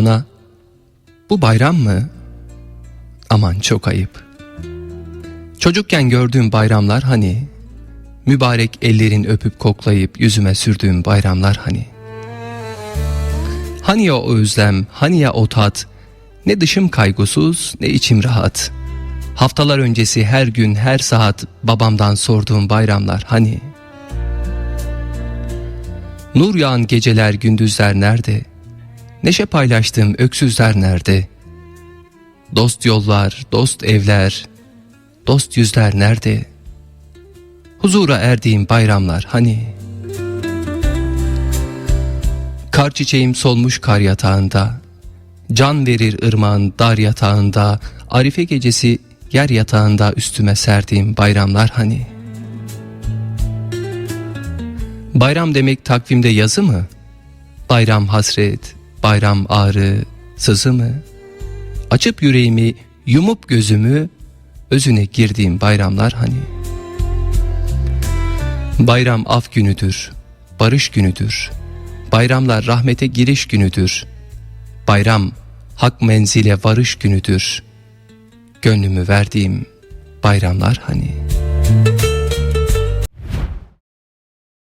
Ana, bu bayram mı? Aman çok ayıp. Çocukken gördüğüm bayramlar hani, mübarek ellerin öpüp koklayıp yüzüme sürdüğüm bayramlar hani. Hani ya o özlem, hani ya o tat, ne dışım kaygısız ne içim rahat. Haftalar öncesi her gün her saat babamdan sorduğum bayramlar hani. Nur yağan geceler gündüzler nerede? Neşe paylaştığım öksüzler nerede? Dost yollar, dost evler, dost yüzler nerede? Huzura erdiğim bayramlar hani? Kar çiçeğim solmuş kar yatağında, Can verir ırmağın dar yatağında, Arife gecesi yer yatağında üstüme serdiğim bayramlar hani? Bayram demek takvimde yazı mı? Bayram hasret, bayram ağrı, sızı mı? Açıp yüreğimi, yumup gözümü, özüne girdiğim bayramlar hani? Bayram af günüdür, barış günüdür. Bayramlar rahmete giriş günüdür. Bayram hak menzile varış günüdür. Gönlümü verdiğim bayramlar hani?